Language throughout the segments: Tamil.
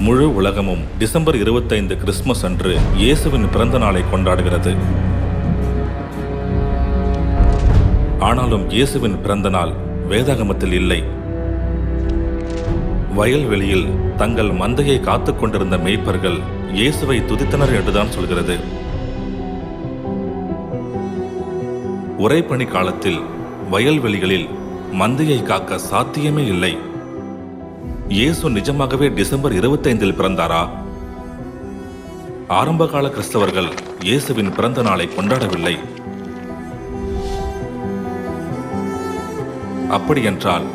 முழு உலகமும் டிசம்பர் இருபத்தைந்து கிறிஸ்துமஸ் அன்று இயேசுவின் பிறந்த நாளை கொண்டாடுகிறது. ஆனாலும் இயேசுவின் பிறந்த நாள் வேதாகமத்தில் இல்லை. வயல்வெளியில் தங்கள் மந்தையை காத்துக் கொண்டிருந்த மேய்ப்பர்கள் இயேசுவை துதித்தனர் என்றுதான் சொல்கிறது. உரைப்பணி காலத்தில் வயல்வெளிகளில் மந்தையை காக்க சாத்தியமே இல்லை. இயேசு நிஜமாகவே டிசம்பர் இருபத்தைந்தில் பிறந்தாரா? ஆரம்பகால கிறிஸ்தவர்கள் இயேசுவின் பிறந்த நாளை கொண்டாடவில்லை. அப்படியென்றால்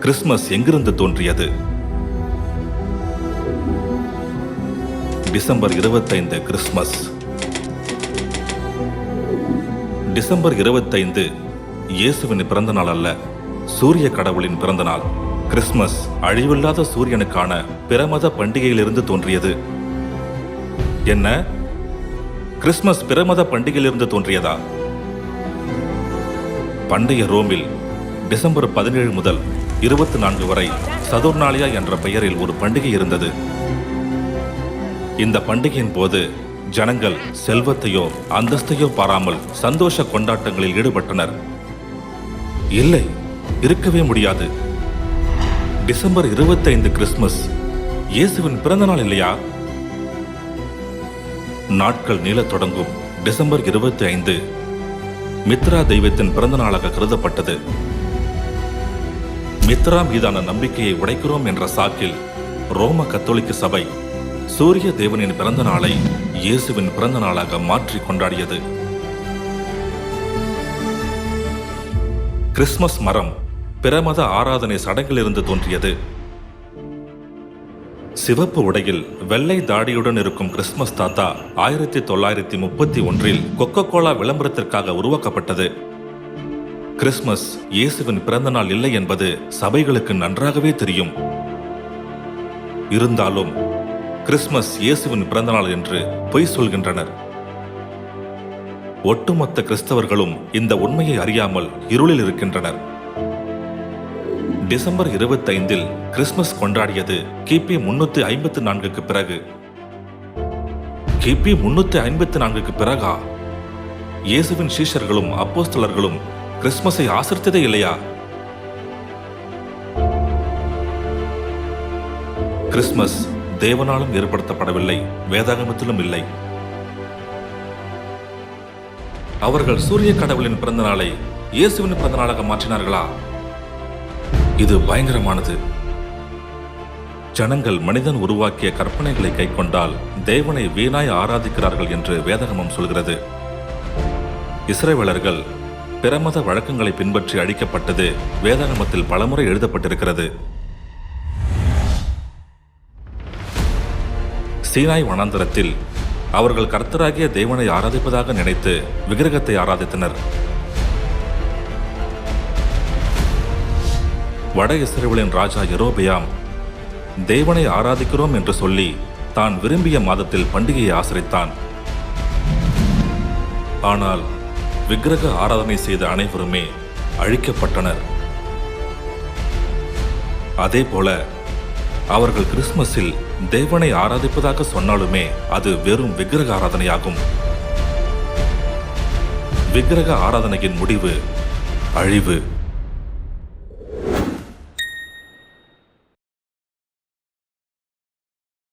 கிறிஸ்மஸ் எங்கிருந்து தோன்றியது? டிசம்பர் இருபத்தைந்து கிறிஸ்மஸ் டிசம்பர் இருபத்தைந்து இயேசுவின் பிறந்த நாள் அல்ல சூரிய கடவுளின் பிறந்த நாள். கிறிஸ்மஸ் அழிவில்லாத சூரியனுக்கான பிரமத பண்டிகையிலிருந்து தோன்றியது. என்ன? கிறிஸ்மஸ் பிரமத பண்டிகையிலிருந்து தோன்றியதா? பண்டைய ரோமில் டிசம்பர் பதினேழு முதல் இருபத்தி நான்கு வரை சதுர்நாளியா என்ற பெயரில் ஒரு பண்டிகை இருந்தது. இந்த பண்டிகையின் போது ஜனங்கள் செல்வத்தையோ அந்தஸ்தையோ பாராமல் சந்தோஷ கொண்டாட்டங்களில் ஈடுபட்டனர். இல்லை இருக்கவே முடியாது. December 25 Christmas. இயேசுவின் பிறந்த நாள் இல்லையா? நாட்கள் நீளத் தொடங்கும். டிசம்பர் 25 மித்ரா தெய்வத்தின் பிறந்த நாளாக கருதப்பட்டது. மித்ரா மீதான நம்பிக்கையை உடைக்கிறோம் என்ற சாக்கில் ரோம கத்தோலிக்க சபை சூரிய தேவனின் பிறந்த நாளை இயேசுவின் பிறந்த நாளாக மாற்றி கொண்டாடியது. கிறிஸ்மஸ் மரம் பிரமத ஆராதனை சடங்கிலிருந்து தோன்றியது. சிவப்பு உடையில் வெள்ளை தாடியுடன் இருக்கும் கிறிஸ்துமஸ் தாத்தா ஆயிரத்தி தொள்ளாயிரத்தி முப்பத்தி ஒன்றில் கொக்கோ கோலா விளம்பரத்திற்காக உருவாக்கப்பட்டது. கிறிஸ்துமஸ் இயேசுவின் பிறந்த நாள் இல்லை என்பது சபைகளுக்கு நன்றாகவே தெரியும். இருந்தாலும் கிறிஸ்துமஸ் இயேசுவின் பிறந்தநாள் என்று பொய் சொல்கின்றனர். ஒட்டுமொத்த கிறிஸ்தவர்களும் இந்த உண்மையை அறியாமல் இருளில் இருக்கின்றனர். டிசம்பர் இருபத்தைந்தில் கிறிஸ்மஸ் கொண்டாடியது கிபி முன்னூத்தி ஐம்பத்தி நான்குக்கு பிறகு. கிபி முன்னூத்தி ஐம்பத்தி நான்குக்கு பிறகா? இயேசுவின் சீஷர்களும் அப்போஸ்தலர்களும் கிறிஸ்மஸை ஆசரித்ததே இல்லையா? கிறிஸ்மஸ் தேவனாலும் ஏற்படுத்தப்படவில்லை வேதாகமத்திலும் இல்லை. அவர்கள் சூரிய கடவுளின் பிறந்த நாளை இயேசுவின் பிறந்த நாளாக மாற்றினார்களா? இது பயங்கரமானது. ஜனங்கள் மனிதன் உருவாக்கிய கற்பனைகளை கைக்கொண்டால் தேவனை வீணாய் ஆராதிக்கிறார்கள் என்று வேதகமம் சொல்கிறது. இஸ்ரேவேலர்கள் பிரமத வழக்கங்களை பின்பற்றி அழிக்கப்பட்டது வேதாகமத்தில் பலமுறை எழுதப்பட்டிருக்கிறது. சீனாய் வனாந்தரத்தில் அவர்கள் கர்த்தராகிய தேவனை ஆராதிப்பதாக நினைத்து விக்கிரகத்தை ஆராதித்தனர். வட இஸ்ரேலின் ராஜா எரோபியாம் தேவனை ஆராதிக்கிறோம் என்று சொல்லி தான் விரும்பிய மாதத்தில் பண்டிகையை ஆசரித்தான். ஆனால் விக்கிரக ஆராதனை செய்த அனைவருமே அழிக்கப்பட்டனர். அதேபோல அவர்கள் கிறிஸ்துமஸில் தேவனை ஆராதிப்பதாக சொன்னாலுமே அது வெறும் விக்கிரக ஆராதனையாகும். விக்கிரக ஆராதனையின் முடிவு அழிவு.